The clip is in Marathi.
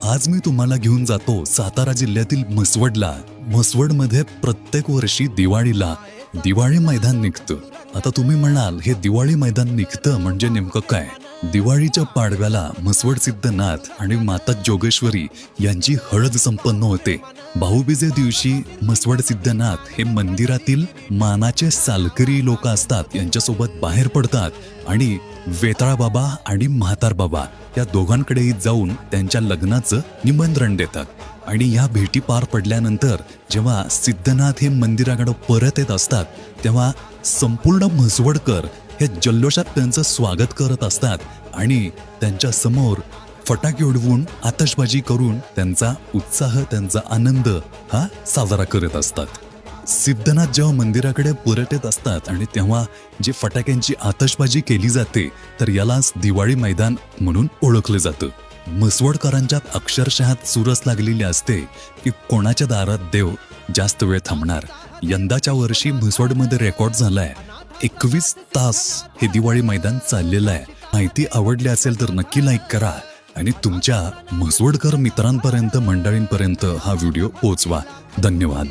आज मी तुम्हाला घेऊन जातो सातारा जिल्ह्यातील म्हसवडला. म्हसवडमध्ये प्रत्येक वर्षी दिवाळीला दिवाळी मैदान निघतं. आता तुम्ही म्हणाल हे दिवाळी मैदान निघतं म्हणजे नेमकं काय? दिवाळीच्या पाडव्याला म्हसवड सिद्धनाथ आणि माता जोगेश्वरी यांची हळद संपन्न होते. भाऊबीजे दिवशी म्हसवड सिद्धनाथ हे मंदिरातील मानाचे सालकरी लोक असतात यांच्यासोबत बाहेर पडतात आणि वेताळ बाबा आणि म्हातार बाबा या दोघांकडेही जाऊन त्यांच्या लग्नाचं निमंत्रण देतात. आणि या भेटी पार पडल्यानंतर जेव्हा सिद्धनाथ हे मंदिराकडं परत येत असतात तेव्हा संपूर्ण म्हसवडकर हे जल्लोषात त्यांचं स्वागत करत असतात आणि त्यांच्यासमोर फटाके उडवून आतषबाजी करून त्यांचा उत्साह त्यांचा आनंद हा साजरा करत असतात. सिद्धनाथ जेव्हा मंदिराकडे पुरटत असतात आणि तेव्हा जे फटाक्यांची आतषबाजी केली जाते तर यालाच दिवाळी मैदान म्हणून ओळखलं जातं. म्हसवडकरांच्यात अक्षरशः चुरस लागलेली असते की कोणाच्या दारात देव जास्त वेळ थांबणार. यंदाच्या वर्षी म्हसवडमध्ये रेकॉर्ड झालाय. एकवीस तास हे दिवाळी मैदान चाललेलं आहे. माहिती आवडली असेल तर नक्की लाईक करा. आणि तुमच्या म्हसवडकर मित्रांपर्यंत मंडळींपर्यंत हा व्हिडिओ पोचवा. धन्यवाद.